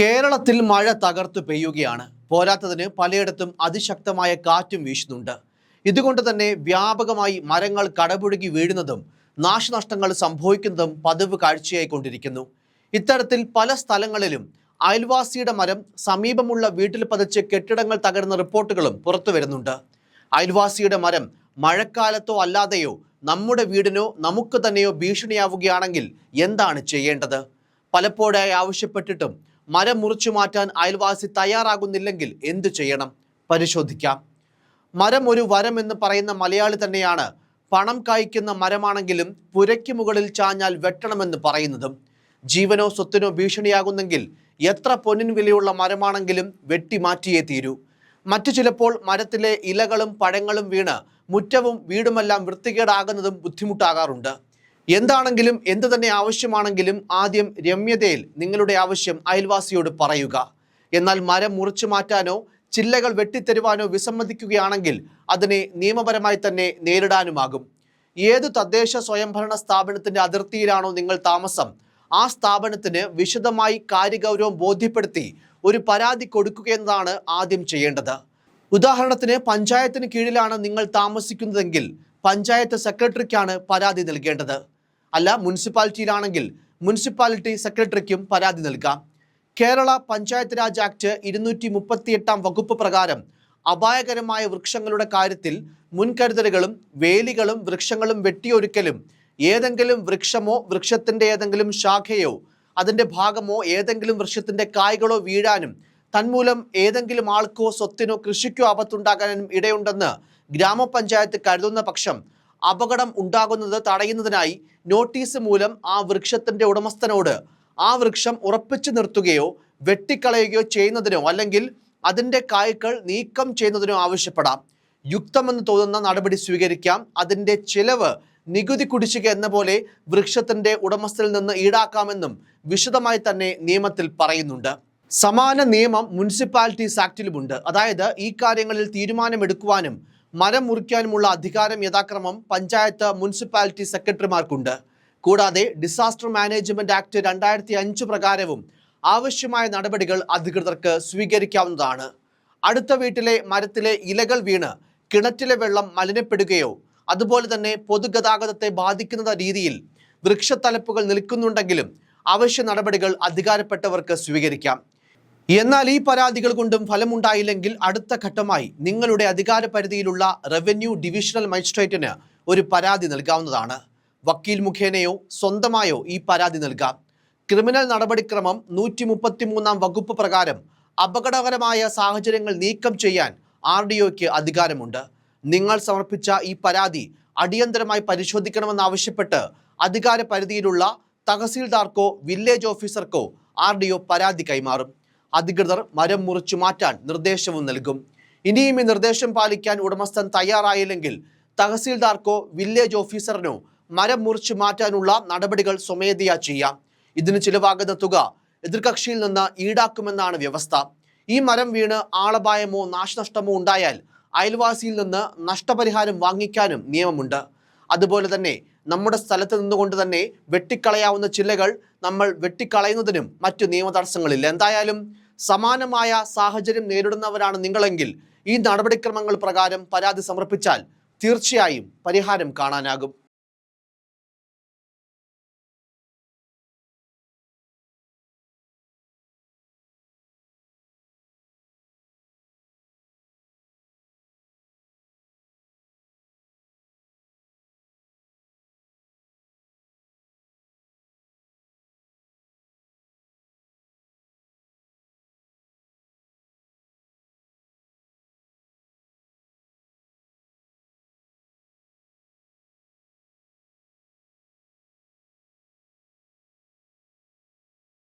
കേരളത്തിൽ മഴ തകർത്ത് പെയ്യുകയാണ്. പോരാത്തതിന് പലയിടത്തും അതിശക്തമായ കാറ്റും വീശുന്നുണ്ട്. ഇതുകൊണ്ട് തന്നെ വ്യാപകമായി മരങ്ങൾ കടപുഴകി വീഴുന്നതും നാശനഷ്ടങ്ങൾ സംഭവിക്കുന്നതും പതിവ് കാഴ്ചയായി കൊണ്ടിരിക്കുന്നു ഇത്തരത്തിൽ പല സ്ഥലങ്ങളിലും അയൽവാസിയുടെ മരം സമീപമുള്ള വീട്ടിൽ പതിച്ച് കെട്ടിടങ്ങൾ തകരുന്ന റിപ്പോർട്ടുകളും പുറത്തു വരുന്നുണ്ട്. അയൽവാസിയുടെ മരം മഴക്കാലത്തോ അല്ലാതെയോ നമ്മുടെ വീടിനോ നമുക്ക് തന്നെയോ ഭീഷണിയാവുകയാണെങ്കിൽ എന്താണ് ചെയ്യേണ്ടത്? പലപ്പോഴായി ആവശ്യപ്പെട്ടിട്ടും മരം മുറിച്ചു മാറ്റാൻ അയൽവാസി തയ്യാറാകുന്നില്ലെങ്കിൽ എന്തു ചെയ്യണം? പരിശോധിക്കാം. മരം ഒരു വരം എന്ന് പറയുന്ന മലയാളി തന്നെയാണ്. പണം കായ്ക്കുന്ന മരമാണെങ്കിലും പുരയ്ക്ക് മുകളിൽ ചാഞ്ഞാൽ വെട്ടണമെന്ന് പറയുന്നതും. ജീവനോ സ്വത്തിനോ ഭീഷണിയാകുന്നെങ്കിൽ എത്ര പൊന്നിൻ വിലയുള്ള മരമാണെങ്കിലും വെട്ടി മാറ്റിയേ തീരൂ. മറ്റു ചിലപ്പോൾ മരത്തിലെ ഇലകളും പഴങ്ങളും വീണ് മുറ്റവും വീടുമെല്ലാം വൃത്തികേടാകുന്നതും ബുദ്ധിമുട്ടാകാറുണ്ട്. എന്താണെങ്കിലും എന്തു തന്നെ ആവശ്യമാണെങ്കിലും ആദ്യം രമ്യതയിൽ നിങ്ങളുടെ ആവശ്യം അയൽവാസിയോട് പറയുക. എന്നാൽ മരം മുറിച്ചു മാറ്റാനോ ചില്ലകൾ വെട്ടിത്തരുവാനോ വിസമ്മതിക്കുകയാണെങ്കിൽ അതിനെ നിയമപരമായി തന്നെ നേരിടാനുമാകും. ഏത് തദ്ദേശ സ്വയംഭരണ സ്ഥാപനത്തിന്റെ അതിർത്തിയിലാണോ നിങ്ങൾ താമസം ആ സ്ഥാപനത്തിന് വിശദമായി കാര്യഗൗരവം ബോധ്യപ്പെടുത്തി ഒരു പരാതി കൊടുക്കുക എന്നതാണ് ആദ്യം ചെയ്യേണ്ടത്. ഉദാഹരണത്തിന് പഞ്ചായത്തിന് കീഴിലാണ് നിങ്ങൾ താമസിക്കുന്നതെങ്കിൽ പഞ്ചായത്ത് സെക്രട്ടറിക്കാണ് പരാതി നൽകേണ്ടത്. അല്ല മുനിസിപ്പാലിറ്റിയിലാണെങ്കിൽ മുനിസിപ്പാലിറ്റി സെക്രട്ടറിക്കും പരാതി നൽകാം. കേരള പഞ്ചായത്ത് രാജ് ആക്ട് ഇരുന്നൂറ്റി മുപ്പത്തിയെട്ടാം വകുപ്പ് പ്രകാരം അപായകരമായ വൃക്ഷങ്ങളുടെ കാര്യത്തിൽ മുൻകരുതലുകളും വേലികളും വൃക്ഷങ്ങളും വെട്ടിയൊരുക്കലും ഏതെങ്കിലും വൃക്ഷമോ വൃക്ഷത്തിന്റെ ഏതെങ്കിലും ശാഖയോ അതിന്റെ ഭാഗമോ ഏതെങ്കിലും വൃക്ഷത്തിന്റെ കായ്കളോ വീഴാനും തന്മൂലം ഏതെങ്കിലും ആൾക്കോ സ്വത്തിനോ കൃഷിക്കോ ആപത്തുണ്ടാകാനും ഇടയുണ്ടെന്ന് ഗ്രാമപഞ്ചായത്ത് കരുതുന്ന പക്ഷം അപകടം ഉണ്ടാകുന്നത് തടയുന്നതിനായി നോട്ടീസ് മൂലം ആ വൃക്ഷത്തിന്റെ ഉടമസ്ഥനോട് ആ വൃക്ഷം ഉറപ്പിച്ചു നിർത്തുകയോ വെട്ടിക്കളയുകയോ ചെയ്യുന്നതിനോ അല്ലെങ്കിൽ അതിന്റെ കായ്ക്കൾ നീക്കം ചെയ്യുന്നതിനോ ആവശ്യപ്പെടാം. യുക്തമെന്ന് തോന്നുന്ന നടപടി സ്വീകരിക്കാം. അതിന്റെ ചിലവ് നികുതി കുടിശ്ശിക എന്ന പോലെ വൃക്ഷത്തിന്റെ ഉടമസ്ഥയിൽ നിന്ന് ഈടാക്കാമെന്നും വിശദമായി തന്നെ നിയമത്തിൽ പറയുന്നുണ്ട്. സമാന നിയമം മുനിസിപ്പാലിറ്റീസ് ആക്ടിലുമുണ്ട്. അതായത് ഈ കാര്യങ്ങളിൽ തീരുമാനമെടുക്കുവാനും മരം മുറിക്കാനുമുള്ള അധികാരം യഥാക്രമം പഞ്ചായത്ത് മുനിസിപ്പാലിറ്റി സെക്രട്ടറിമാർക്കുണ്ട്. കൂടാതെ ഡിസാസ്റ്റർ മാനേജ്മെന്റ് ആക്ട് രണ്ടായിരത്തി അഞ്ച് പ്രകാരവും ആവശ്യമായ നടപടികൾ അധികൃതർക്ക് സ്വീകരിക്കാവുന്നതാണ്. അടുത്ത വീട്ടിലെ മരത്തിലെ ഇലകൾ വീണ് കിണറ്റിലെ വെള്ളം മലിനപ്പെടുകയോ അതുപോലെ തന്നെ പൊതുഗതാഗതത്തെ ബാധിക്കുന്ന രീതിയിൽ വൃക്ഷത്തലപ്പുകൾ നിൽക്കുന്നുണ്ടെങ്കിലും അവശ്യ നടപടികൾ അധികാരപ്പെട്ടവർക്ക് സ്വീകരിക്കാം. എന്നാൽ ഈ പരാതികൾ കൊണ്ടും ഫലമുണ്ടായില്ലെങ്കിൽ അടുത്ത ഘട്ടമായി നിങ്ങളുടെ അധികാര പരിധിയിലുള്ള റവന്യൂ ഡിവിഷണൽ മജിസ്ട്രേറ്റിന് ഒരു പരാതി നൽകാവുന്നതാണ്. വക്കീൽ മുഖേനയോ സ്വന്തമായോ ഈ പരാതി നൽകാം. ക്രിമിനൽ നടപടിക്രമം നൂറ്റി മുപ്പത്തി മൂന്നാം വകുപ്പ് പ്രകാരം അപകടകരമായ സാഹചര്യങ്ങൾ നീക്കം ചെയ്യാൻ ആർ ഡി ഒക്ക് അധികാരമുണ്ട്. നിങ്ങൾ സമർപ്പിച്ച ഈ പരാതി അടിയന്തരമായി പരിശോധിക്കണമെന്നാവശ്യപ്പെട്ട് അധികാര പരിധിയിലുള്ള തഹസീൽദാർക്കോ വില്ലേജ് ഓഫീസർക്കോ ആർ ഡി ഒ പരാതി കൈമാറും. അധികൃതർ മരം മുറിച്ചു മാറ്റാൻ നിർദ്ദേശവും നൽകും. ഇനിയും ഈ നിർദ്ദേശം പാലിക്കാൻ ഉടമസ്ഥൻ തയ്യാറായില്ലെങ്കിൽ തഹസീൽദാർക്കോ വില്ലേജ് ഓഫീസറിനോ മരം മുറിച്ചു മാറ്റാനുള്ള നടപടികൾ സ്വമേധയാ ചെയ്യാം. ഇതിന് ചിലവാകുന്ന തുക എതിർകക്ഷിയിൽ നിന്ന് ഈടാക്കുമെന്നാണ് വ്യവസ്ഥ. ഈ മരം വീണ് ആളപായമോ നാശനഷ്ടമോ ഉണ്ടായാൽ അയൽവാസിയിൽ നിന്ന് നഷ്ടപരിഹാരം വാങ്ങിക്കാനും നിയമമുണ്ട്. അതുപോലെ തന്നെ നമ്മുടെ സ്ഥലത്ത് നിന്നുകൊണ്ട് തന്നെ വെട്ടിക്കളയാവുന്ന ചില്ലകൾ നമ്മൾ വെട്ടിക്കളയുന്നതിനും മറ്റു നിയമ തടസ്സങ്ങളില്ല എന്തായാലും സമാനമായ സാഹചര്യം നേരിടുന്നവരാണ് നിങ്ങളെങ്കിൽ ഈ നടപടിക്രമങ്ങൾ പ്രകാരം പരാതി സമർപ്പിച്ചാൽ തീർച്ചയായും പരിഹാരം കാണാനാകും.